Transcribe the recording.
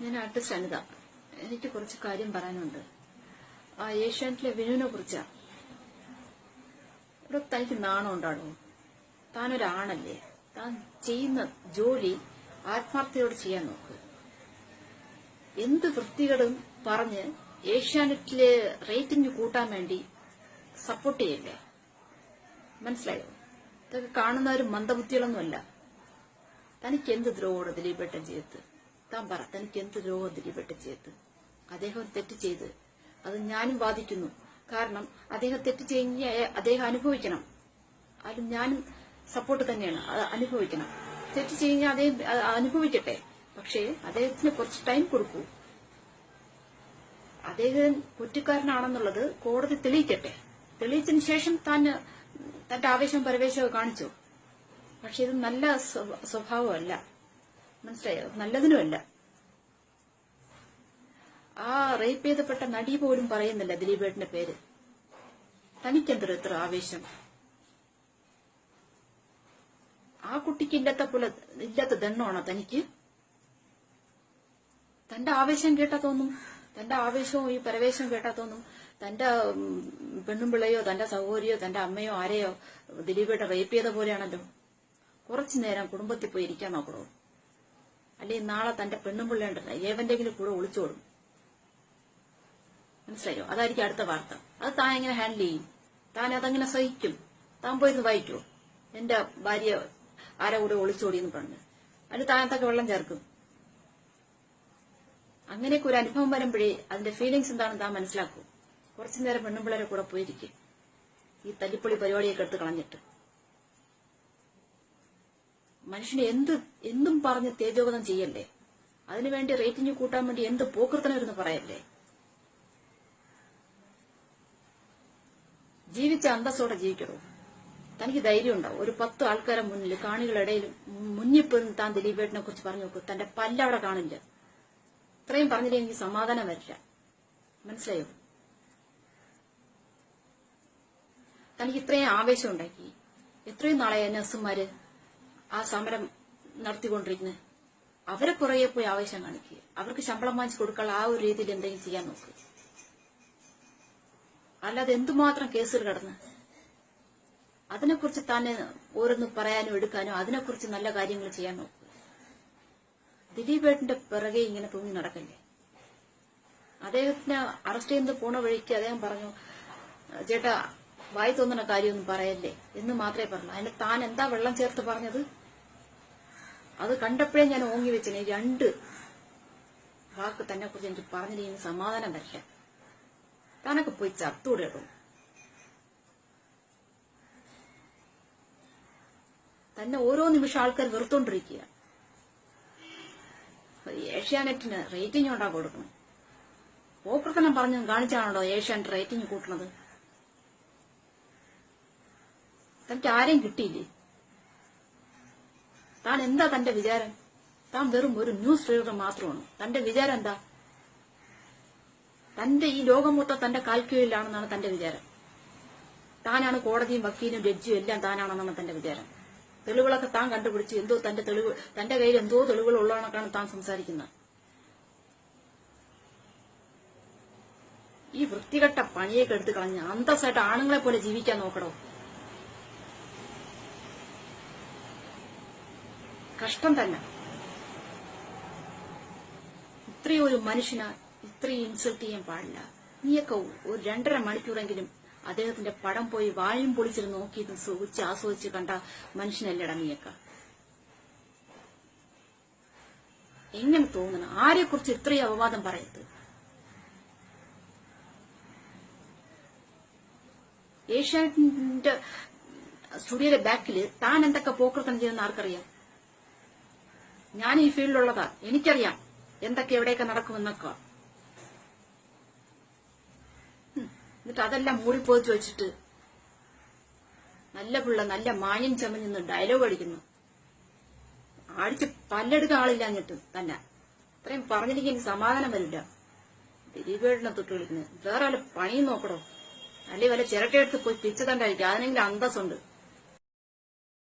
ഞാൻ ആർട്ടിസ്റ്റ് അനിത എനിക്ക് കുറച്ച് കാര്യം പറയാനുണ്ട്. ആ ഏഷ്യാനെറ്റിലെ വിനുവിനെ കുറിച്ചാ. ഇവിടെ തനിക്ക് നാണം ഉണ്ടാണോ? താനൊരാണല്ലേ? താൻ ചെയ്യുന്ന ജോലി ആത്മാർത്ഥയോട് ചെയ്യാൻ നോക്ക്. എന്ത് വൃത്തികളും പറഞ്ഞ് ഏഷ്യാനെറ്റിലെ റേറ്റിംഗ് കൂട്ടാൻ വേണ്ടി സപ്പോർട്ട് ചെയ്യല്ലേ? മനസ്സിലായോ? ഇതൊക്കെ കാണുന്നവരും മന്ദബുദ്ധികളൊന്നുമല്ല. തനിക്ക് എന്ത് ദ്രോഹമാണ് ദിലീപേട്ടൻ ചെയ്ത് താൻ പറ തനിക്ക് എന്ത് രോഗം ദിലീപേട്ടൻ ചെയ്ത്? അദ്ദേഹം തെറ്റ് ചെയ്ത്. അത് ഞാനും വാദിക്കുന്നു കാരണം അദ്ദേഹം തെറ്റ് ചെയ്യ അദ്ദേഹം അനുഭവിക്കണം. അതിൽ ഞാനും സപ്പോർട്ട് തന്നെയാണ്. അത് അനുഭവിക്കണം. തെറ്റ് ചെയ്യുന്ന അദ്ദേഹം അനുഭവിക്കട്ടെ. പക്ഷേ അദ്ദേഹത്തിന് കുറച്ച് ടൈം കൊടുക്കൂ. അദ്ദേഹം കുറ്റക്കാരനാണെന്നുള്ളത് കോടതി തെളിയിക്കട്ടെ. തെളിയിച്ചതിന് ശേഷം താൻ തന്റെ ആവേശം പരവേശവും കാണിച്ചു. പക്ഷെ ഇത് നല്ല സ്വ- സ്വഭാവമല്ല. മനസ്സിലായോ? നല്ലതിനുമല്ല. ആ റേപ്പ് ചെയ്തപ്പെട്ട നടി പോലും പറയുന്നില്ല ദിലീപേട്ടന്റെ പേര്. തനിക്കെന്തോ ഇത്ര ആവേശം. ആ കുട്ടിക്ക് ഇല്ലാത്ത പോലെ ഇല്ലാത്ത ദണ്ണമാണോ തനിക്ക്? തന്റെ ആവേശം കേട്ടാ തോന്നും. തന്റെ ആവേശവും ഈ പരവേശം കേട്ടാ തോന്നും. തന്റെ പെണ്ണുമ്പിളയോ തന്റെ സഹോദരിയോ തന്റെ അമ്മയോ ആരെയോ ദിലീപേട്ട റേപ്പ് ചെയ്ത പോലെയാണല്ലോ. കുറച്ചു നേരം കുടുംബത്തിൽ പോയി ഇരിക്കാൻ നോക്കണോ? അല്ലെങ്കിൽ നാളെ തന്റെ പെണ്ണും പിള്ളേണ്ടല്ല ഏവന്റെങ്കിലും കൂടെ ഒളിച്ചോടും. മനസ്സിലായോ? അതായിരിക്കും അടുത്ത വാർത്ത. അത് താൻ എങ്ങനെ ഹാൻഡിൽ ചെയ്യും? താൻ അതങ്ങനെ സഹിക്കും. താൻ പോയിരുന്ന് വായിക്കോ എന്റെ ഭാര്യ ആരെ കൂടെ ഒളിച്ചോടിയെന്ന് പറഞ്ഞു. അതിന് താനത്തൊക്കെ വെള്ളം ചേർക്കും? അങ്ങനെയൊക്കെ ഒരു അനുഭവം വരുമ്പോഴേ അതിന്റെ ഫീലിങ്സ് എന്താണെന്ന് താൻ മനസ്സിലാക്കും. കുറച്ചു നേരം പെണ്ണുമ്പിള്ളേരെ കൂടെ പോയിരിക്കും. ഈ തല്ലിപ്പൊളി പരിപാടിയൊക്കെ എടുത്ത് കളഞ്ഞിട്ട്. മനുഷ്യനെ എന്ത് എന്തും പറഞ്ഞ് തേജോഗതം ചെയ്യല്ലേ? അതിനുവേണ്ടി റേറ്റിംഗ് കൂട്ടാൻ വേണ്ടി എന്ത് പോക്കൃത്തനവരെന്ന് പറയല്ലേ? ജീവിച്ച അന്തസ്സോടെ ജീവിക്കണോ? തനിക്ക് ധൈര്യം ഉണ്ടാവും ഒരു പത്ത് ആൾക്കാരെ മുന്നിൽ കാണികളിടയിൽ മുന്നിൽ പോയി താൻ ദിലീപേട്ടിനെ കുറിച്ച് പറഞ്ഞു നോക്കൂ. തന്റെ പല്ലവിടെ കാണില്ല. ഇത്രയും പറഞ്ഞില്ലേ എനിക്ക് സമാധാനം വരില്ല. മനസ്സിലായോ? തനിക്ക് ഇത്രയും ആവേശം ഉണ്ടാക്കി. എത്രയും നാളെ നഴ്സുമാര് ആ സമരം നടത്തിക്കൊണ്ടിരിക്കുന്നത് അവരെ പുറകെ പോയി ആവേശം കാണിക്കുക. അവർക്ക് ശമ്പളം വാങ്ങിച്ചു കൊടുക്കാനുള്ള ആ ഒരു രീതിയിൽ എന്തെങ്കിലും ചെയ്യാൻ നോക്കുക അല്ലാതെ എന്തുമാത്രം കേസുകൾ കടന്ന് അതിനെക്കുറിച്ച് തന്നെ ഓരോന്ന് പറയാനും എടുക്കാനും അതിനെക്കുറിച്ച് നല്ല കാര്യങ്ങൾ ചെയ്യാൻ നോക്കുക ദിലീപേട്ടിന്റെ പിറകെ ഇങ്ങനെ തൂങ്ങി നടക്കല്ലേ? അദ്ദേഹത്തിന് അറസ്റ്റ് ചെയ്ത് പോണ വഴിക്ക് അദ്ദേഹം പറഞ്ഞു ചേട്ടാ വായി തോന്നുന്ന കാര്യമൊന്നും പറയല്ലേ എന്ന് മാത്രമേ പറഞ്ഞു. അതിന് താൻ എന്താ വെള്ളം ചേർത്ത് പറഞ്ഞത്? അത് കണ്ടപ്പോഴേ ഞാൻ ഓങ്ങി വെച്ചിനെ രണ്ട് വാക്ക് തന്നെ കുറിച്ച് എനിക്ക് പറഞ്ഞില്ലെങ്കിൽ സമാധാനം വരില്ല താനൊക്കെ പോയി ചത്തൂടെ ഇടും തന്നെ ഓരോ നിമിഷം ആൾക്കാർ വെറുത്തോണ്ടിരിക്കുക. ഏഷ്യാനെറ്റിന് റേറ്റിംഗ് ഉണ്ടാ കൊടുക്കണം പോക്കർത്തനം പറഞ്ഞു കാണിച്ചാണല്ലോ ഏഷ്യാനെറ്റ് റേറ്റിംഗ് കൂട്ടണത്. തനിക്ക് ആരെയും കിട്ടിയില്ലേ? താൻ എന്താ തന്റെ വിചാരം? താൻ വെറും ഒരു ന്യൂസ് റീഡർ മാത്രമാണ്? തന്റെ വിചാരം എന്താ? തന്റെ ഈ ലോകം മൊത്തം തന്റെ കാൽക്കീഴിലാണെന്നാണ് തന്റെ വിചാരം. താനാണ് കോടതിയും വക്കീലും ജഡ്ജിയും എല്ലാം താനാണെന്നാണ് തന്റെ വിചാരം. തെളിവുകളൊക്കെ താൻ കണ്ടുപിടിച്ച് എന്തോ തന്റെ തെളിവ് തന്റെ കയ്യിൽ എന്തോ തെളിവുകൾ ഉള്ളതാണൊക്കെയാണ് താൻ സംസാരിക്കുന്നത്. ഈ വൃത്തികെട്ട പണിയൊക്കെ എടുത്ത് കളഞ്ഞ് അന്തസ്സായിട്ട് ആണുങ്ങളെ പോലെ ജീവിക്കാൻ നോക്കണോ കഷ്ടം തന്നെ. ഇത്രയും ഒരു മനുഷ്യന് ഇത്രയും ഇൻസൾട്ട് ചെയ്യാൻ പാടില്ല. നീയൊക്കെ ഒരു രണ്ടര മണിക്കൂറെങ്കിലും അദ്ദേഹത്തിന്റെ പടം പോയി വായും പൊളിച്ചിട്ട് നോക്കിയിട്ട് സുഖിച്ച് ആസ്വദിച്ച് കണ്ട മനുഷ്യനല്ലട നീയൊക്കെ. എങ്ങനെ തോന്നണം? ആരെക്കുറിച്ച് ഇത്രയും അപവാദം പറയരുത്? ഏഷ്യാനെറ്റിന്റെ സ്റ്റുഡിയോയുടെ ബാക്കിൽ താൻ എന്തൊക്കെ പോക്കൃത്തം ചെയ്യുന്ന ആർക്കറിയാം? ഞാൻ ഈ ഫീൽഡിലുള്ളതാ. എനിക്കറിയാം എന്തൊക്കെ എവിടെയൊക്കെ നടക്കുമെന്നൊക്കെ. എന്നിട്ട് അതെല്ലാം മൂടിപ്പോച്ചു വെച്ചിട്ട് നല്ല പിള്ള നല്ല മായം ചമഞ്ഞെന്ന് ഡയലോഗ് അടിക്കുന്നു. അടിച്ച് പല്ലെടുക്കാൻ ആളില്ല എന്നിട്ട് തന്നെ. ഇത്രയും പറഞ്ഞിരിക്കും സമാധാനം വരില്ല. ദിലീപേടിനെ തൊട്ട് വിളിക്കുന്നത്? വേറെ വല്ല പണിയും നോക്കണോ? അല്ലെങ്കിൽ വല്ല ചിരട്ടയെടുത്ത് പോയി പിച്ചതണ്ടായിരിക്കും. അതിനെങ്കിലും അന്തസ്സുണ്ട്.